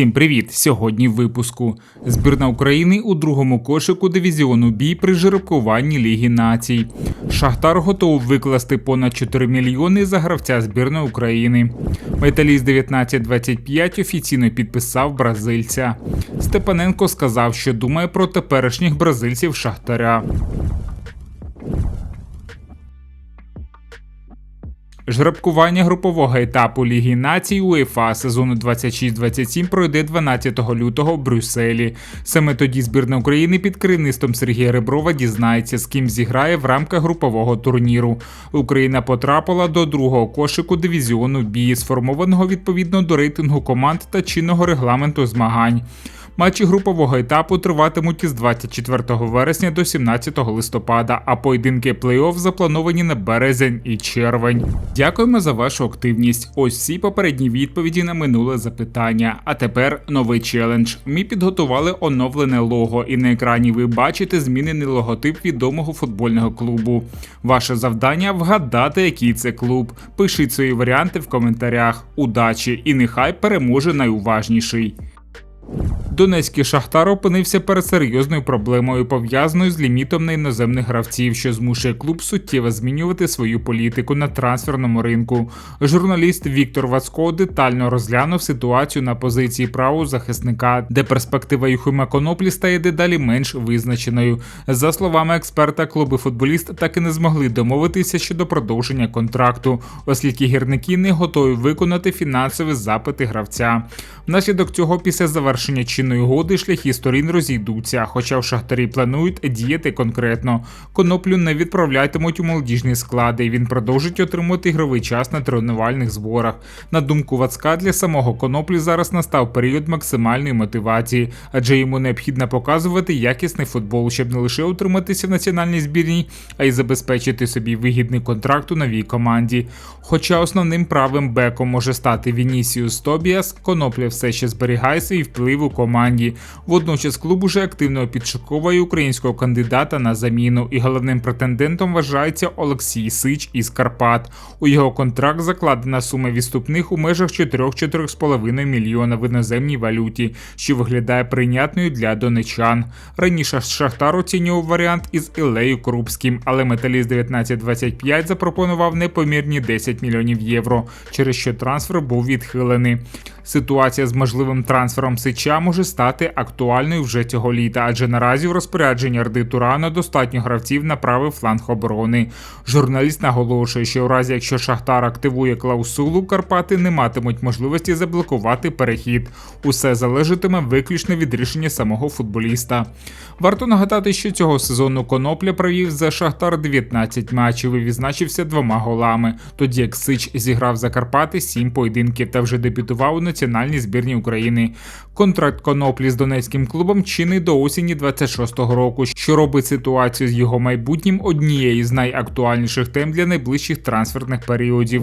Всім привіт! Сьогодні в випуску. Збірна України у другому кошику дивізіону бій при жеребкуванні Ліги націй. Шахтар готов викласти понад 4 мільйони за гравця збірної України. Металіст 1925 офіційно підписав бразильця. Степаненко сказав, що думає про теперішніх бразильців Шахтаря. Жребкування групового етапу Ліги націй УЄФА сезону 26-27 пройде 12 лютого в Брюсселі. Саме тоді збірна України під керівництвом Сергія Реброва дізнається, з ким зіграє в рамках групового турніру. Україна потрапила до другого кошику дивізіону бій, сформованого відповідно до рейтингу команд та чинного регламенту змагань. Матчі групового етапу триватимуть із 24 вересня до 17 листопада, а поєдинки плей-офф заплановані на березень і червень. Дякуємо за вашу активність. Ось всі попередні відповіді на минуле запитання. А тепер новий челендж. Ми підготували оновлене лого, і на екрані ви бачите змінений логотип відомого футбольного клубу. Ваше завдання вгадати, який це клуб. Пишіть свої варіанти в коментарях. Удачі! І нехай переможе найуважніший. Донецький шахтар опинився перед серйозною проблемою, пов'язаною з лімітом на іноземних гравців, що змушує клуб суттєво змінювати свою політику на трансферному ринку. Журналіст Віктор Вацко детально розглянув ситуацію на позиції правого захисника, де перспектива Юхима Коноплі стає дедалі менш визначеною. За словами експерта, клуби футболіст так і не змогли домовитися щодо продовження контракту, оскільки гірники не готові виконати фінансові запити гравця. Внаслідок цього після завершення чинної угоди шляхи сторін розійдуться, хоча в шахтарі планують діяти конкретно. Коноплю не відправлятимуть у молодіжні склади, і він продовжить отримувати ігровий час на тренувальних зборах. На думку Вацка, для самого коноплі зараз настав період максимальної мотивації, адже йому необхідно показувати якісний футбол, щоб не лише утриматися в національній збірній, а й забезпечити собі вигідний контракт у новій команді. Хоча основним правим беком може стати Вінісіус Тобіас, конопля все ще зберігає свій вплив у команді. Водночас клуб уже активно підшуковує українського кандидата на заміну, і головним претендентом вважається Олексій Сич із Карпат. У його контракт закладена сума відступних у межах 4-4,5 мільйона в іноземній валюті, що виглядає прийнятною для донечан. Раніше Шахтар оцінював варіант із Ілею Крупським, але металіст 1925 запропонував непомірні 10 мільйонів євро, через що трансфер був відхилений. Ситуація з можливим трансфером Сича може стати актуальною вже цього літа, адже наразі в розпорядженні Орди Турана достатньо гравців на правий фланг оборони. Журналіст наголошує, що у разі якщо Шахтар активує клаусулу, Карпати не матимуть можливості заблокувати перехід. Усе залежатиме виключно від рішення самого футболіста. Варто нагадати, що цього сезону Конопля провів за Шахтар 19 матчів і відзначився двома голами. Тоді як Сич зіграв за Карпати 7 поєдинків та вже дебютував у національній збірні України. Контракт коноплі з донецьким клубом чинний до осені 26-го року, що робить ситуацію з його майбутнім однією з найактуальніших тем для найближчих трансферних періодів.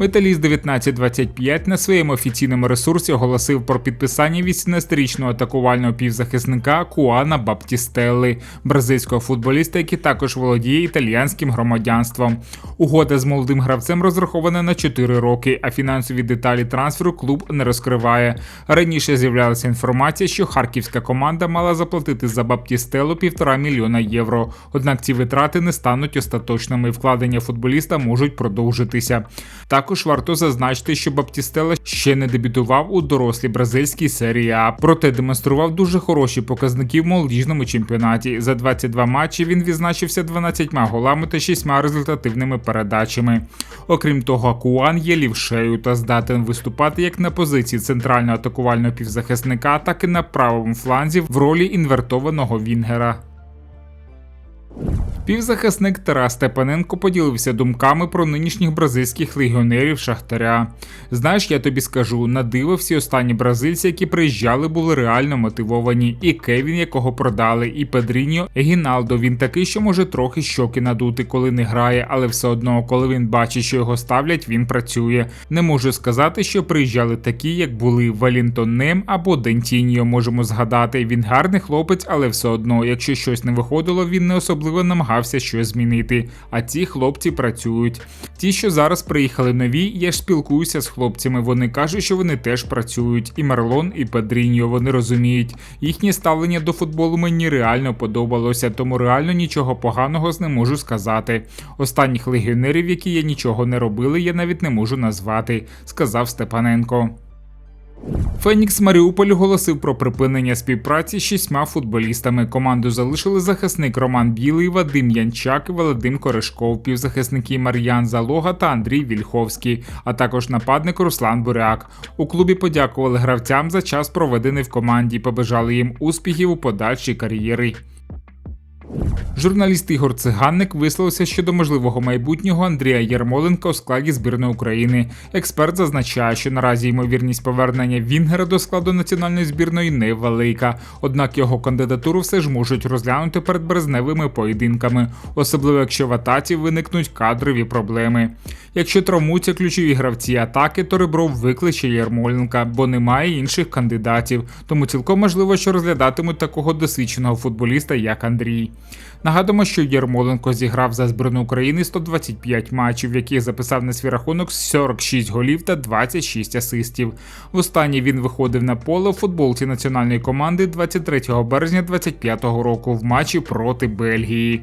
Металіст 1925 на своєму офіційному ресурсі оголосив про підписання 18-річного атакувального півзахисника Куана Баптістелли, бразильського футболіста, який також володіє італіянським громадянством. Угода з молодим гравцем розрахована на 4 роки, а фінансові деталі трансферу клуб не розкриває. Раніше з'являлася інформація, що харківська команда мала заплатити за Баптістеллу півтора мільйона євро. Однак ці витрати не стануть остаточними. Вкладення футболіста можуть продовжитися. Також варто зазначити, що Баптістела ще не дебютував у дорослій бразильській серії А, проте демонстрував дуже хороші показники в молодіжному чемпіонаті. За 22 матчі він відзначився 12 голами та 6 результативними передачами. Окрім того, Куан є лівшею та здатен виступати як на позиції центрального атакувального півзахисника, так і на правому фланзі в ролі інвертованого Вінгера. Півзахисник Тарас Степаненко поділився думками про нинішніх бразильських легіонерів Шахтаря. Знаєш, я тобі скажу, на диво всі останні бразильці, які приїжджали, були реально мотивовані. І Кевін, якого продали, і Педріньо, Гіналдо. Він такий, що може трохи щоки надути, коли не грає, але все одно, коли він бачить, що його ставлять, він працює. Не можу сказати, що приїжджали такі, як були Валінтон Нем або Дентіньо. Можемо згадати. Він гарний хлопець, але все одно, якщо щось не виходило, він не особливо намагався щось змінити. А ці хлопці працюють. Ті, що зараз приїхали нові, я ж спілкуюся з хлопцями. Вони кажуть, що вони теж працюють. І Марлон, і Педріньо, вони розуміють. Їхнє ставлення до футболу мені реально подобалося, тому реально нічого поганого з не можу сказати. Останніх легіонерів, які я нічого не робили, я навіть не можу назвати, сказав Степаненко. Фенікс Маріуполь оголосив про припинення співпраці з шістьма футболістами. Команду залишили захисник Роман Білий, Вадим Янчак, Валентин Корешков, півзахисники Мар'ян Залога та Андрій Вільховський, а також нападник Руслан Буряк. У клубі подякували гравцям за час проведений в команді. Побажали їм успіхів у подальшій кар'єрі. Журналіст Ігор Циганник висловився щодо можливого майбутнього Андрія Єрмоленка у складі збірної України. Експерт зазначає, що наразі ймовірність повернення Вінгера до складу національної збірної невелика, однак його кандидатуру все ж можуть розглянути перед березневими поєдинками, особливо якщо в атаці виникнуть кадрові проблеми. Якщо травмуються ключові гравці атаки, то Ребров викличе Єрмоленка, бо немає інших кандидатів. Тому цілком можливо, що розглядатимуть такого досвідченого футболіста, як Андрій. Нагадуємо, що Єрмоленко зіграв за збірну України 125 матчів, в яких записав на свій рахунок 46 голів та 26 асистів. Востаннє він виходив на поле у футболці національної команди 23 березня 2025 року в матчі проти Бельгії.